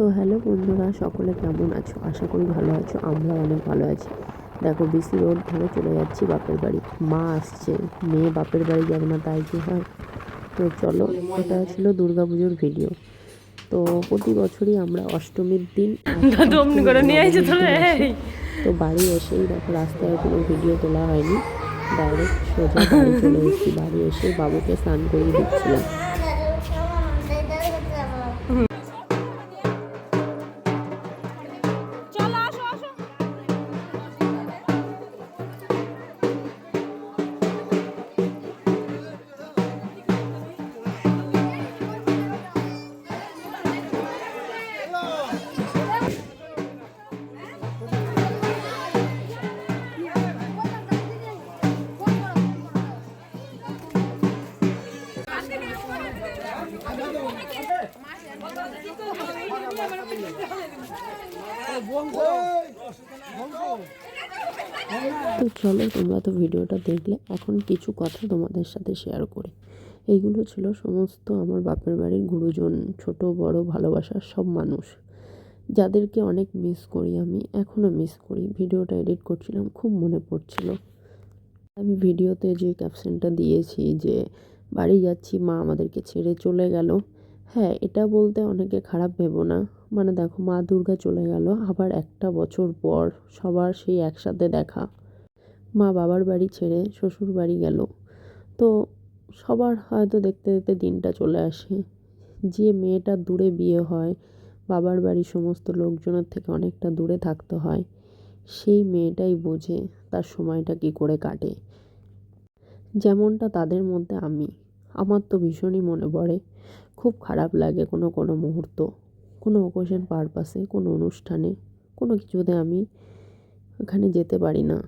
তো হ্যালো বন্ধুরা সকলে কেমন আছো? আশা করি ভালো আছো আমরা অনেক ভালো আছি। দেখো বিসি রোড ধরে চলে যাচ্ছি বাপের বাড়ি। মা আসছে মেয়ে বাপের বাড়ি যাবে না তাই কি হয়। তো চলো এটা ছিল দুর্গা পুজোর ভিডিও তো প্রতি বছরই আমরা অষ্টমীর দিন তো বাড়ি এসেই দেখো রাস্তায় কোনো ভিডিও তোলা হয়নি। ডাইরেক্ট সোজা বাড়ি চলে এসেছি। বাড়ি এসে বাবুকে স্নান করিয়ে দিচ্ছিলাম। তো চলো, তোমরা তো ভিডিওটা দেখলে। এখন কিছু কথা তোমাদের সাথে শেয়ার করি। এইগুলো ছিল সমস্ত আমার বাপের বাড়ির গুরুজন, ছোট, বড়, ভালোবাসার সব মানুষ। যাদেরকে অনেক মিস করি আমি এখনও মিস করি। ভিডিওটা এডিট করছিলাম, খুব মনে পড়ছিল। আমি ভিডিওতে যে ক্যাপশনটা দিয়েছি যে, বাড়ি যাচ্ছি, মা আমাদেরকে ছেড়ে চলে গেল। হ্যাঁ এটা বলতে অনেকে খারাপ ভেবো না। মানে দেখো, মা দুর্গা চলে গেল, আবার একটা বছর পর সবার সেই একসাথে দেখা। মা বাবার বাড়ি ছেড়ে শ্বশুর বাড়ি গেল। তো সবার হয়তো দেখতে দেখতে দিনটা চলে আসে। যে মেয়েটা দূরে বিয়ে হয়, বাবার বাড়ির সমস্ত লোকজনের থেকে অনেকটা দূরে থাকতে হয়, সেই মেয়েটাই বোঝে তার সময়টা কী করে কাটে। যেমনটা তাদের মধ্যে আমি। আমার তো ভীষণই মনে পড়ে। খুব খারাপ লাগে কোনো কোনো মুহূর্ত, কোনো ওকেশন পারপাসে কোনো অনুষ্ঠানে, কোনো কিছুতে আমি ওখানে যেতে পারি না।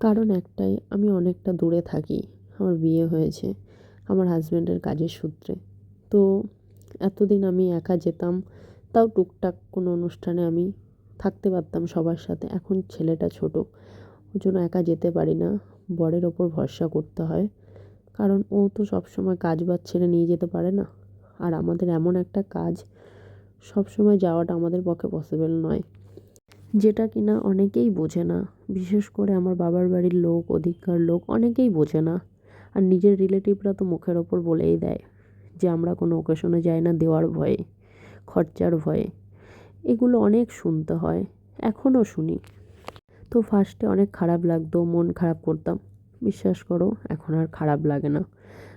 কারণ একটাই, আমি অনেকটা দূরে থাকি, আমার বিয়ে হয়েছে, আমার হাজব্যান্ডের কাজের সূত্রে। তো এতদিন আমি একা যেতাম, তাও টুকটাক কোনো অনুষ্ঠানে আমি থাকতে পারতাম সবার সাথে। এখন ছেলেটা ছোট ওই জন্য একা যেতে পারি না, বরের ওপর ভরসা করতে হয়। কারণ ও তো সবসময় কাজ বাজ ছেড়ে নিয়ে যেতে পারে না। আর আমাদের এমন একটা কাজ সবসময় যাওয়াটা আমাদের পক্ষে পসিবল নয়। যেটা কিনা অনেকেই বোঝে না। বিশেষ করে আমার বাবার বাড়ির লোক অধিকার লোক অনেকেই বোঝে না। আর নিজের রিলেটিভরা তো মুখের ওপর বলেই দেয় যে আমরা কোনো ওকেশনে যাই না দেওয়ার ভয়ে, খরচার ভয়ে। এগুলো অনেক শুনতে হয় এখনও শুনি। তো ফার্স্টে অনেক খারাপ লাগতো, মন খারাপ করতাম। বিশ্বাস করো, এখন আর খারাপ লাগে না।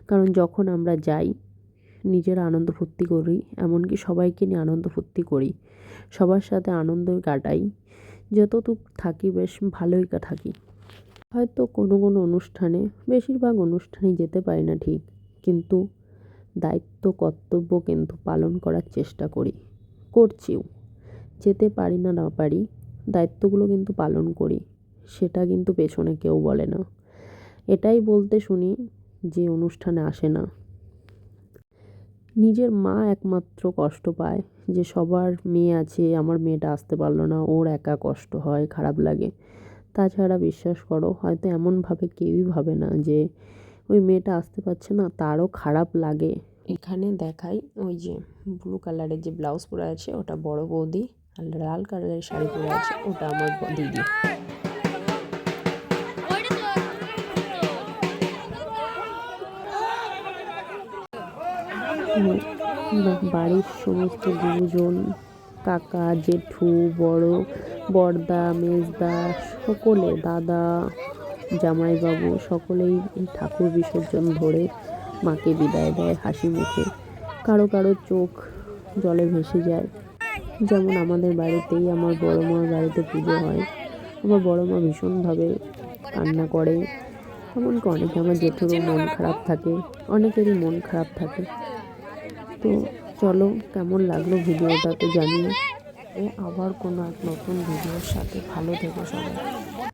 কারণ যখন আমরা যাই নিজেরা আনন্দ ফুর্তি করি, এমনকি সবাইকে নিয়ে আনন্দ ফুর্তি করি। সবার সাথে আনন্দ কাটাই। যতটুক থাকি বেশ ভালোই থাকি। হয়তো কোনো কোনো অনুষ্ঠানে, বেশিরভাগ অনুষ্ঠানেই যেতে পারি না ঠিক, কিন্তু দায়িত্ব, কর্তব্য কিন্তু পালন করার চেষ্টা করি। করছিও। যেতে পারি না না পারি, দায়িত্বগুলো কিন্তু পালন করি, সেটা কিন্তু পেছনে কেউ বলে না। এটাই বলতে শুনি, যে অনুষ্ঠানে আসে না। নিজের মা একমাত্র কষ্ট পায় যে সবার মেয়ে আছে, আমার মেয়েটা আসতে পারল না, ওর একা কষ্ট হয়, খারাপ লাগে। তাছাড়া বিশ্বাস করো, হয়তো এমনভাবে কেউই ভাবে না যে ওই মেয়েটা আসতে পারছে না, তারও খারাপ লাগে। এখানে দেখাই ওই যে ব্লু কালারের যে ব্লাউজ পরে আছে, ওটা বড় বৌদি আর লাল কালারের শাড়ি পরে আছে, ওটা আমার দিদি বাড়ির সমস্ত গুরুজন, কাকা, জেঠু, বড়, বড়দা, মেজদা, সকলে, দাদা, জামাইবাবু, সকলেই ঠাকুর বিসর্জন ধরে মাকে বিদায় দেয় হাসি মুখে। কারও কারও চোখ জলে ভেসে যায়। যেমন আমাদের বাড়িতেই আমার বড় মার বাড়িতে পুজো হয়, আমার বড় মা ভীষণভাবে কান্না করে। এমনকি অনেকে আমার জেঠুরও মন খারাপ থাকে, অনেকেরই মন খারাপ থাকে। তো চলো কেমন লাগল ভিডিওটা তো জানিয়ে এ আবার কোনো এক নতুন ভিডিওর সাথে ভালো থেকো সবাই।